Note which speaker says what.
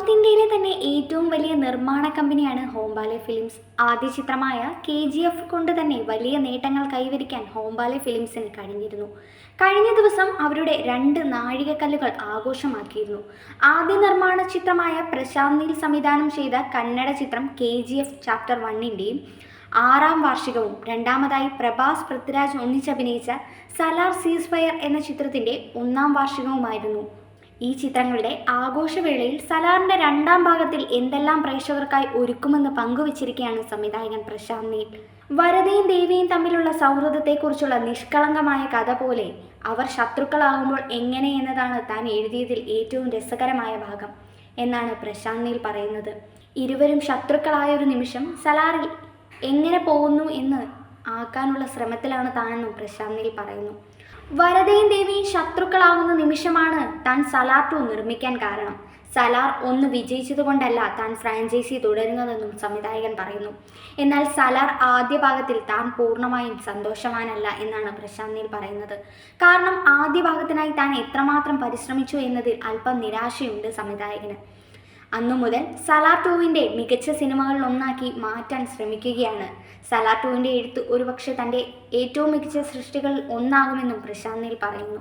Speaker 1: South ഇന്ത്യയിലെ തന്നെ ഏറ്റവും വലിയ നിർമ്മാണ കമ്പനിയാണ് ഹോംബാലെ ഫിലിംസ്. ആദ്യ ചിത്രമായ കെ ജി എഫ് കൊണ്ട് തന്നെ വലിയ നേട്ടങ്ങൾ കൈവരിക്കാൻ ഹോംബാലെ ഫിലിംസിന് കഴിഞ്ഞിരുന്നു. കഴിഞ്ഞ ദിവസം അവരുടെ രണ്ട് നാഴികക്കല്ലുകൾ ആഘോഷമാക്കിയിരുന്നു. ആദ്യ നിർമ്മാണ ചിത്രമായ പ്രശാന്ത് നീൽ സംവിധാനം ചെയ്ത കന്നഡ ചിത്രം കെ ജി എഫ് ചാപ്റ്റർ വണ്ണിന്റെയും ആറാം വാർഷികവും രണ്ടാമതായി പ്രഭാസ് പൃഥ്വിരാജ് ഒന്നിച്ചഭിനയിച്ച സലാർ സീസ് ഫയർ എന്ന ചിത്രത്തിന്റെ ഒന്നാം വാർഷികവുമായിരുന്നു. ഈ ചിത്രങ്ങളുടെ ആഘോഷവേളയിൽ സലാറിന്റെ രണ്ടാം ഭാഗത്തിൽ എന്തെല്ലാം പ്രേക്ഷകർക്കായി ഒരുക്കുമെന്ന് പങ്കുവച്ചിരിക്കുകയാണ് സംവിധായകൻ പ്രശാന്ത് നീൽ. വരതയും ദേവിയും തമ്മിലുള്ള സൗഹൃദത്തെക്കുറിച്ചുള്ള നിഷ്കളങ്കമായ കഥ പോലെ അവർ ശത്രുക്കളാകുമ്പോൾ എങ്ങനെ എന്നതാണ് താൻ എഴുതിയതിൽ ഏറ്റവും രസകരമായ ഭാഗം എന്നാണ് പ്രശാന്ത് നീൽ പറയുന്നത്. ഇരുവരും ശത്രുക്കളായ ഒരു നിമിഷം സലാറിൽ എങ്ങനെ പോകുന്നു എന്ന് ആക്കാനുള്ള ശ്രമത്തിലാണ് താനെന്നും പ്രശാന്ത് പറയുന്നു. വരദയും ദേവിയും ശത്രുക്കളാവുന്ന നിമിഷമാണ് താൻ സലാർ ടു നിർമ്മിക്കാൻ കാരണം. സലാർ ഒന്ന് വിജയിച്ചതുകൊണ്ടല്ല താൻ ഫ്രാഞ്ചൈസി തുടരുന്നതെന്നും സംവിധായകൻ പറയുന്നു. എന്നാൽ സലാർ ആദ്യ ഭാഗത്തിൽ താൻ പൂർണമായും സന്തോഷവാനല്ല എന്നാണ് പ്രശാന്ത് നീൽ പറയുന്നത്. കാരണം ആദ്യ ഭാഗത്തിനായി താൻ എത്രമാത്രം പരിശ്രമിച്ചു എന്നതിൽ അല്പം നിരാശയുണ്ട് സംവിധായകന്. അന്നു മുതൽ സലാർ ടൂവിന്റെ മികച്ച സിനിമകളിൽ ഒന്നാക്കി മാറ്റാൻ ശ്രമിക്കുകയാണ്. സലാർ ടൂവിന്റെ എഴുത്ത് ഒരുപക്ഷെ തന്റെ ഏറ്റവും മികച്ച സൃഷ്ടികളിൽ ഒന്നാകുമെന്നും പ്രശാന്ത് നീൽ പറയുന്നു.